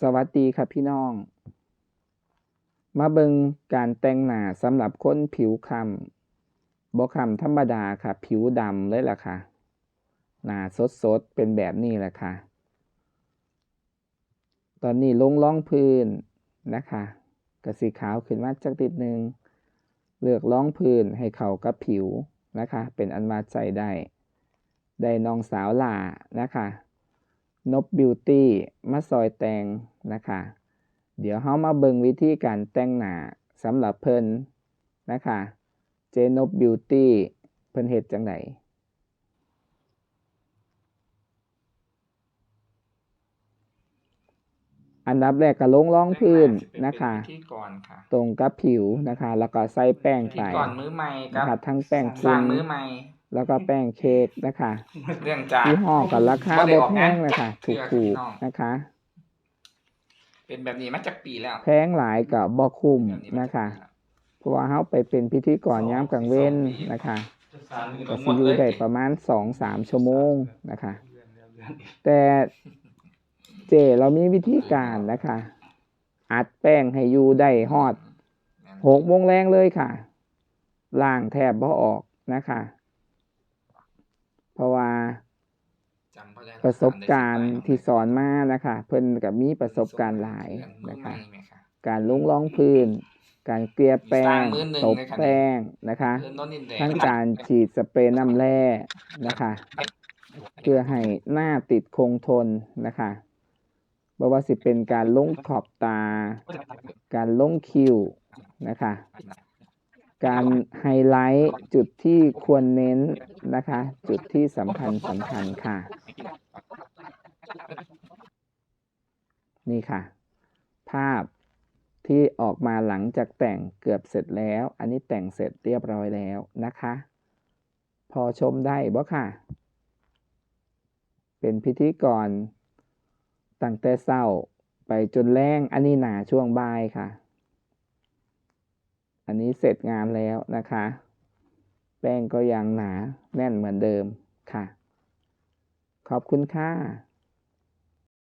สวัสดีครับพี่น้อง มาเบิงการแต่งหน้าสำหรับคนผิวคล้ำบ่คล้ำธรรมดาค่ะ ผิวดำเลยล่ะค่ะ หน้าสดๆ เป็นแบบนี้แหละค่ะ ตอนนี้ลงร่องพื้นนะคะกระสีขาวขึ้นมาจักนิดหนึ่ง เลือกร่องพื้นให้เข้ากับผิวนะคะ เป็นอันมาใจได้ ได้น้องสาวหล่านะคะ นบบิวตี้มาซอยแต่งนะคะ เดี๋ยวเฮามาเบิ่งวิธีการแต่งหน้าสำหรับเพิ่นนะคะเจนบบิวตี้เพิ่นเฮ็ดจังไดอันดับแรกก็ลงรองพื้นนะคะเป็นพิธีกรค่ะตรงกับผิวนะคะ แล้วก็ใส่แป้งพิธีไปกรมือใหม่คนะรับคะทั้งแป้งสคุร้างณมือใหม่ แล้วก็แป้งเค้กนะคะเรื่องจากยี่ห้อกับราคาบ่ได้บ่ออกแพงานงเลยค่ะเพื่ถูอกพี่น้องๆนะคะ เป็นแบบนี้มาจากปีแล้ว แพงหลายกับบ่คุ้มแบบนี้มานะจากคะปีแล้วเพราะว่าเฮาไปเป็นพิธีกรยามกลางเว้นนะคะก็สิอยู่ได้ประมาณสองสามชั่วโมงนะคะ แต่เจเรามีวิธีการนะคะ อัดแป้งให้อยู่ได้ฮอดหกโมงแรงเลยค่ะล่างแทบบ่ออกนะคะ เพราะว่าจำบ่ได้ประสบการณ์ที่สอนมานะคะเพิ่นกับมีประสบการณ์หลายนะคะการลงรองพื้น การเกลี่ยแป้งตบแป้งนะคะเริ่มต้นนิดแดงทั้งการฉีดสเปรย์น้ำแร่นะคะ เพื่อให้หน้าติดคงทนนะคะบ่ว่าสิเป็นการลงขอบตา การลงคิ้วนะคะ การไฮไลท์จุดที่ควรเน้นนะคะ จุดที่สำคัญสำคัญค่ะ นี่ค่ะ ภาพที่ออกมาหลังจากแต่งเกือบเสร็จแล้ว อันนี้แต่งเสร็จเรียบร้อยแล้วนะคะ พอชมได้บ่ค่ะ เป็นพิธีกรตั้งแต่เศร้าไปจนแรงอันนี้หนาช่วงบ่ายค่ะ อันนี้เสร็จงานแล้วนะคะ แป้งก็ยังหนาแน่นเหมือนเดิมค่ะ ขอบคุณค่ะ